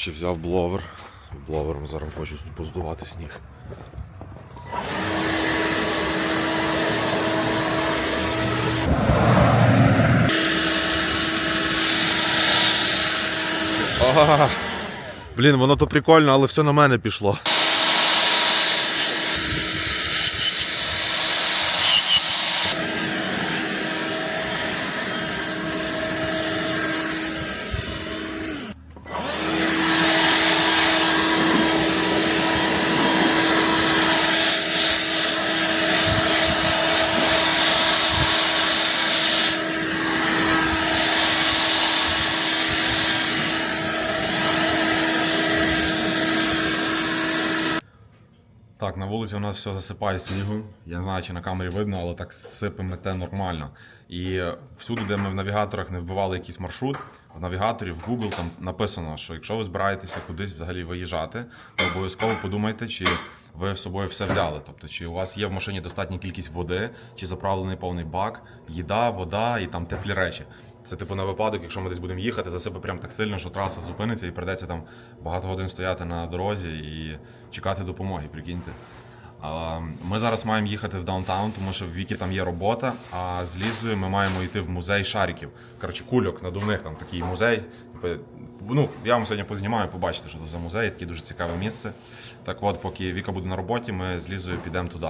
Коротше, взяв бловер. Бловером зараз хочу поздувати сніг. Блін, воно то прикольно, але все на мене пішло. Так, на вулиці у нас все засипає снігом. Я не знаю, чи на камері видно, але так сипе мете нормально. І всюди, де ми в навігаторах не вбивали якийсь маршрут, в навігаторі, в Google там написано, що якщо ви збираєтеся кудись взагалі виїжджати, то обов'язково подумайте, чи ви з собою все взяли. Тобто, чи у вас є в машині достатня кількість води, чи заправлений повний бак, їда, вода і там теплі речі. Це типу на випадок, якщо ми десь будемо їхати, засипе прям так сильно, що траса зупиниться і придеться там багато годин стояти на дорозі і чекати допомоги, прикиньте. Ми зараз маємо їхати в даунтаун, тому що в Вікі там є робота, а з Лізою ми маємо йти в музей шариків. Коротше, кульок надувних там такий музей. Типу, Ну, я вам сьогодні познімаю, побачите, що це за музей, таке дуже цікаве місце. Так от, поки Віка буде на роботі, ми з Лізою підемо туди.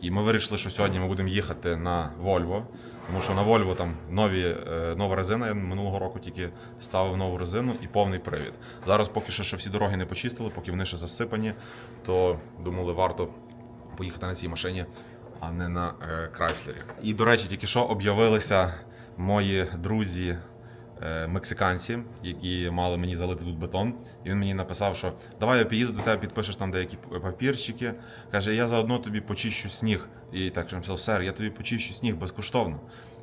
І ми вирішили, що сьогодні ми будемо їхати на Вольво, тому що на Вольво там нові, е, нова резина. Я минулого року тільки ставив нову резину і повний привід. Зараз поки що ще всі дороги не почистили, поки вони ще засипані, то думали, варто поїхати на цій машині, а не на е, Крайслері. І, до речі, тільки що об'явилися мої друзі. е, Мексиканці, які мали мені залити тут бетон, і він мені написав, що давай я під'їду до тебе, підпишеш там деякі папірчики. Каже, я заодно тобі почищу сніг. І так що написав, сер, я тобі почищу сніг безкоштовно.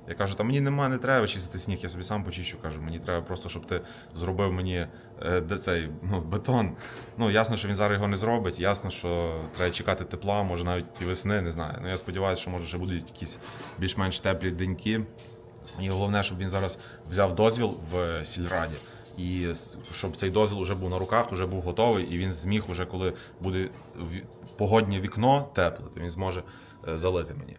Я кажу, та мені немає, не треба чистити сніг, я собі сам почищу. Кажу, мені треба просто, щоб ти зробив мені е, цей ну, бетон. Ну ясно, що він зараз його не зробить. Ясно, що треба чекати тепла, може навіть і весни, не знаю. Ну я сподіваюся, що може ще будуть якісь більш-менш теплі деньки. І головне, щоб він зараз взяв дозвіл в сільраді. І щоб цей дозвіл вже був на руках, вже був готовий, і він зміг, уже коли буде погоднє вікно тепле, то він зможе е, залити мені.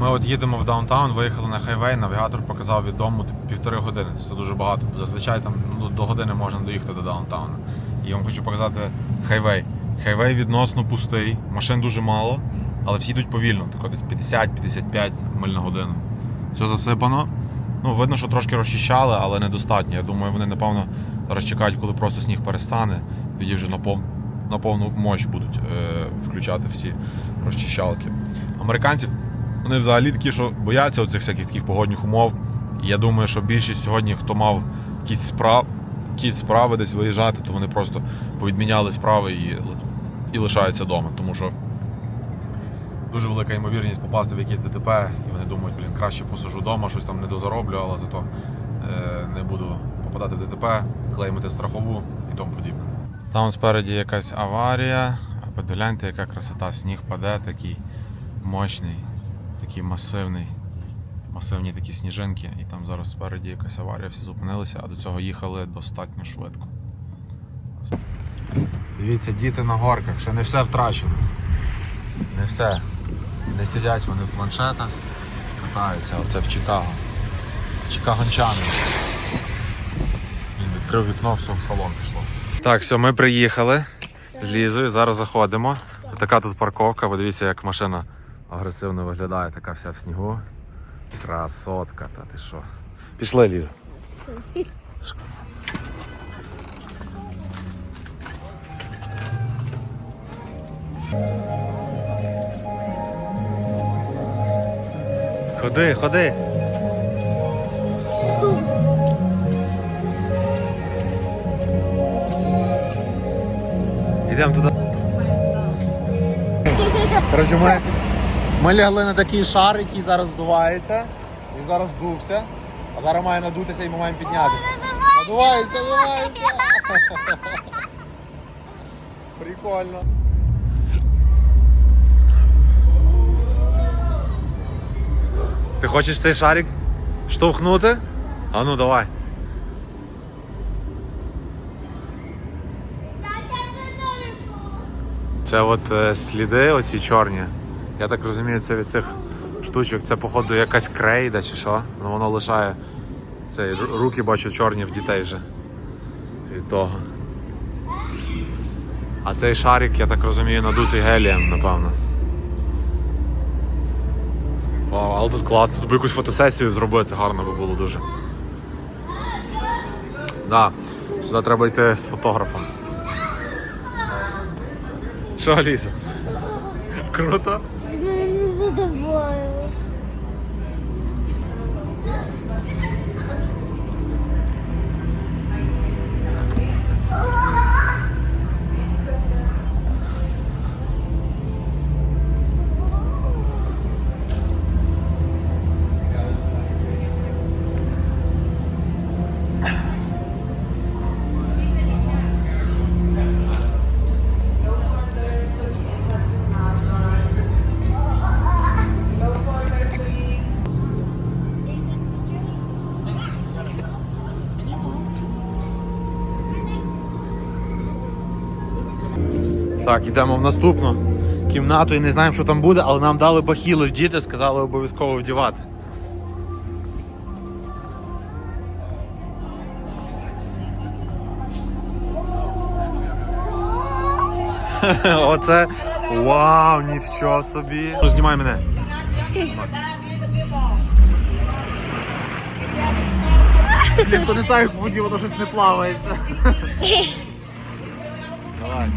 Ми от їдемо в даунтаун, виїхали на хайвей, навігатор показав від дому півтори години. Це дуже багато. Зазвичай там ну, до години можна доїхати до даунтауна. І я вам хочу показати хайвей. Хайвей відносно пустий, машин дуже мало, але всі йдуть повільно, тако десь 50-55 миль на годину. Все засипано. Ну, видно, що трошки розчищали, але недостатньо. Я думаю, вони, напевно, зараз чекають, коли просто сніг перестане, тоді вже на, пов... на повну мощь будуть е... включати всі розчищалки. Американці вони взагалі такі, що бояться оцих всяких таких погодних умов. Я думаю, що більшість сьогодні, хто мав якісь справ, якісь справи десь виїжджати, то вони просто повідміняли справи і, і лишаються вдома. Тому що дуже велика ймовірність попасти в якесь ДТП, і вони думають, блін, краще посижу вдома, щось там не дозароблю, але зато е, не буду попадати в ДТП, клеймити страхову і тому подібне. Там спереді якась аварія, а подгляньте, яка красота, сніг паде, такий мощний, такий масивний. Масивні такі сніжинки, і там зараз спереді якась аварія, всі зупинилися, а до цього їхали достатньо швидко. Дивіться, діти на горках, ще не все втрачено. Не все. Не сидять вони в планшетах, катаються, оце в Чикаго. Чикагончани. Він відкрив вікно, все в салон пішло. Так, все, ми приїхали з Лізою, зараз заходимо. Така тут парковка, бо дивіться, як машина агресивно виглядає, така вся в снігу. Красотка, та ти що. Пішли, Ліза. Ходи, ходи. Йдемо туди. Коротше, ми, ми лягли на такий шар, який зараз здувається. І зараз здувся. А зараз має надутися і ми маємо піднятися. Надувається, надувається. Прикольно. Ти хочеш цей шарик штовхнути? А ну давай. Це от е, сліди оці чорні. Я так розумію, це від цих штучок. Це, походу, якась крейда чи що. Ну воно лишає. Це руки бачу чорні в дітей вже. Від того. А цей шарик, я так розумію, надутий гелієм, напевно. Вау, але тут класно, тут би якусь фотосесію зробити, гарно би було дуже. Да, сюди треба йти з фотографом. Що, Аліса? Круто? З мене за тобою. Так, йдемо в наступну кімнату і не знаємо, що там буде, але нам дали бахіли вдіти, сказали обов'язково вдівати. Оце вау, нічого собі. Ну, знімай мене. Блін, не так, як воно щось не плавається. Давай.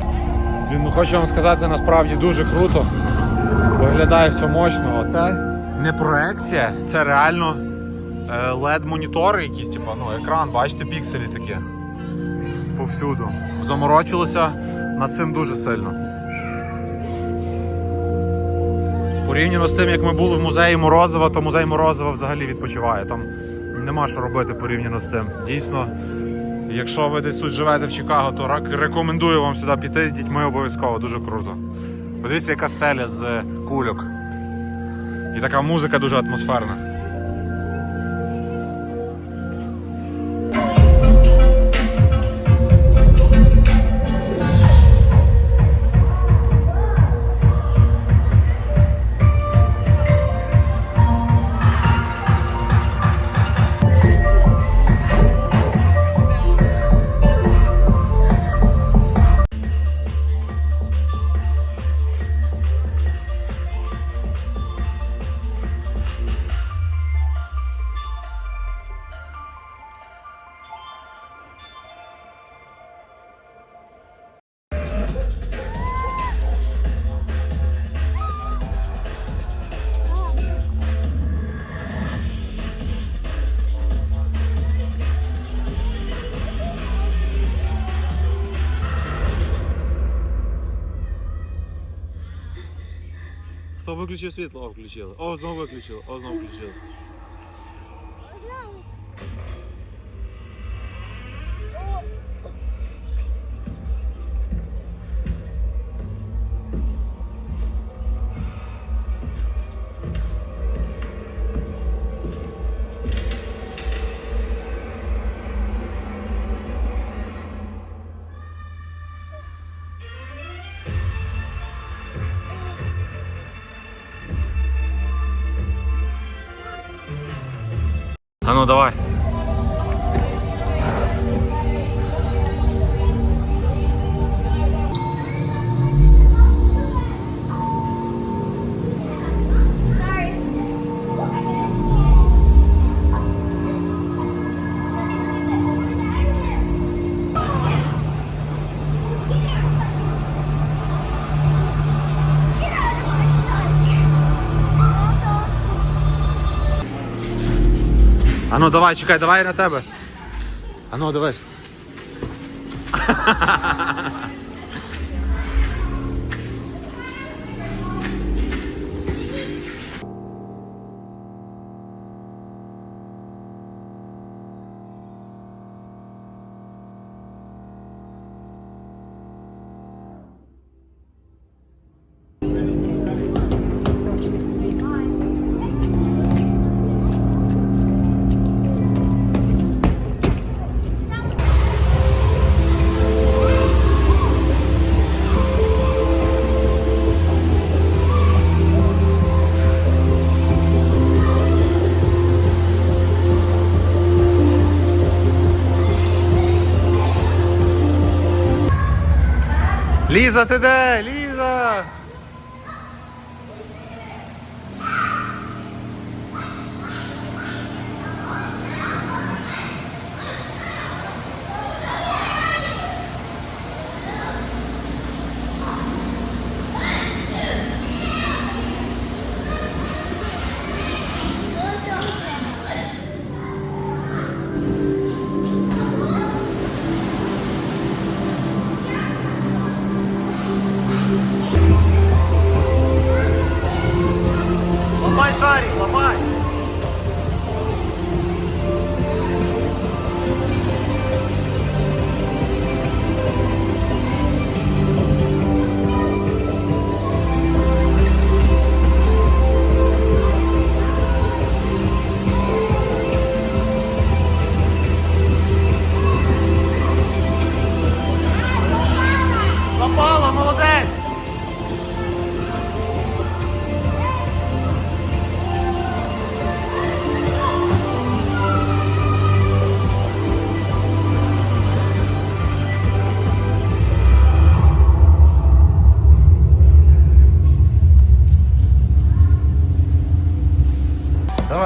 Блін, ну хочу вам сказати, насправді дуже круто. Виглядає все мощно. Оце не проекція, це реально е, LED-монітори якісь, типу, ну, екран, бачите, пікселі такі. Повсюду. Заморочилося над цим дуже сильно. Порівняно з тим, як ми були в музеї Морозова, то музей Морозова взагалі відпочиває. Там нема що робити порівняно з цим. Дійсно, Якщо ви десь тут живете в Чикаго, то рекомендую вам сюди піти з дітьми обов'язково, дуже круто. Подивіться, яка стеля з кульок. І така музика дуже атмосферна. Виключив світло? О, включили. О, знову виключили. О, знову включили. Ну давай. А ну давай, чекай, давай на тебе. Ану, ну дивись. Ліза, ти Papai, chore, papai.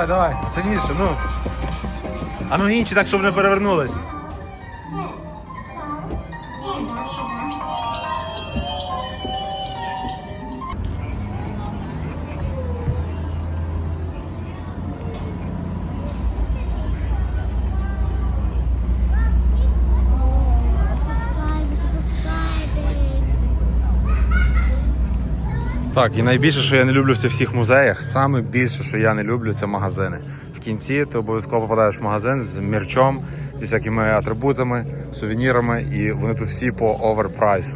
Давай, сильніше, ну. А ну інші так, щоб не перевернулись. Так, і найбільше, що я не люблю в цих всіх музеях, саме більше, що я не люблю, це магазини. В кінці ти обов'язково попадаєш в магазин з мерчом, зі всякими атрибутами, сувенірами, і вони тут всі по оверпрайсу.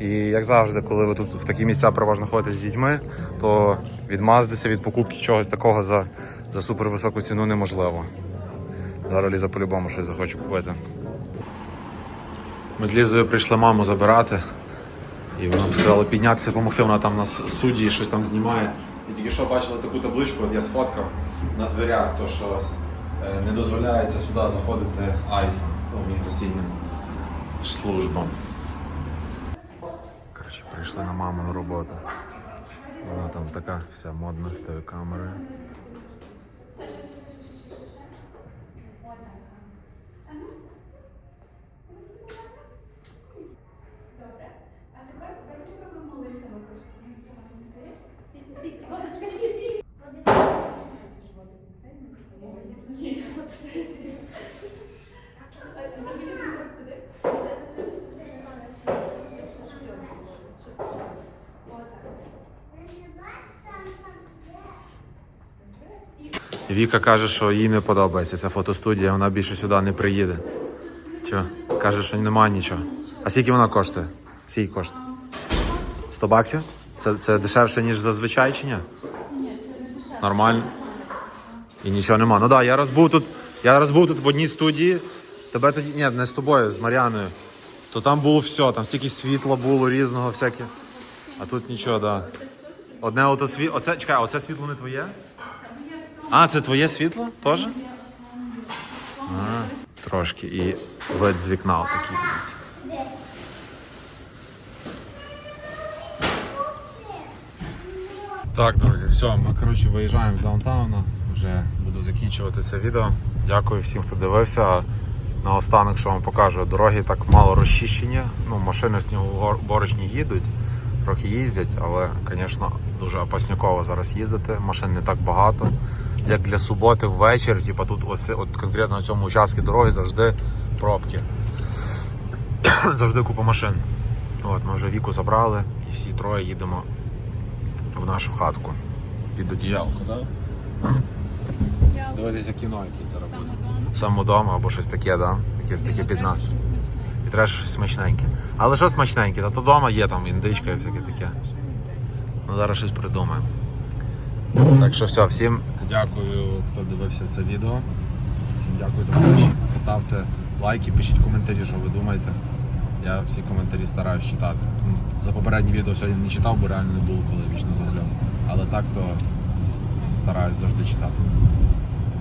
І як завжди, коли ви тут в такі місця переважно ходите з дітьми, то відмазатися від покупки чогось такого за, за супервисоку ціну неможливо. Зараз Ліза по-любому щось захоче купити. Ми з Лізою прийшли маму забирати. І вона нам сказала піднятися, допомогти. Вона там на с- студії щось там знімає. І тільки що бачила таку табличку, от я сфоткав на дверях, то що е, не дозволяється сюди заходити айсам, ну, міграційним службам. Коротше, прийшли на маму на роботу. Вона там така вся модна з тою камерою. Віка каже, що їй не подобається ця фотостудія, вона більше сюди не приїде. Чого? Каже, що немає нічого. А скільки вона коштує? Скільки коштує? 100 баксів? Це, це дешевше, ніж зазвичай чи ні? Ні, це не дешевше. Нормально. І нічого нема. Ну так, да, я раз був тут. Я раз був тут в одній студії. Тебе тоді. Ні, не з тобою, з Мар'яною. То там було все, там стільки світла було різного, всяке. А тут нічого, так. Да. Одне ото світло. Оце, чекай, оце світло не твоє? А, це твоє світло теж? А, трошки. І вид з вікна отакий. Так, друзі, все, ми коротше виїжджаємо з даунтауна. Вже буду закінчувати це відео. Дякую всім, хто дивився. Наостанок, що вам покажу, дороги так мало розчищені. Ну, машини снігоборочні їдуть, трохи їздять, але, звісно, дуже опасняково зараз їздити. Машин не так багато. Як для суботи ввечері, типу тут оце, от конкретно на цьому участку дороги завжди пробки. завжди купа машин. От, ми вже віку забрали і всі троє їдемо в нашу хатку. Під одіялку, так? Дивитися кіно якесь зараз буде. Саме вдома або щось таке, да? Якесь таке під настрій. І треба щось смачненьке. Але що смачненьке? Та то вдома є там індичка і всяке таке. Ну зараз щось придумаємо. Так що все, всім дякую, хто дивився це відео. Всім дякую помочь. Ставте лайки, пишіть коментарі, що ви думаєте. Я всі коментарі стараюсь читати. За попереднє відео сьогодні не читав, бо реально не було коли вічно заробляв. Але так то стараюсь завжди читати.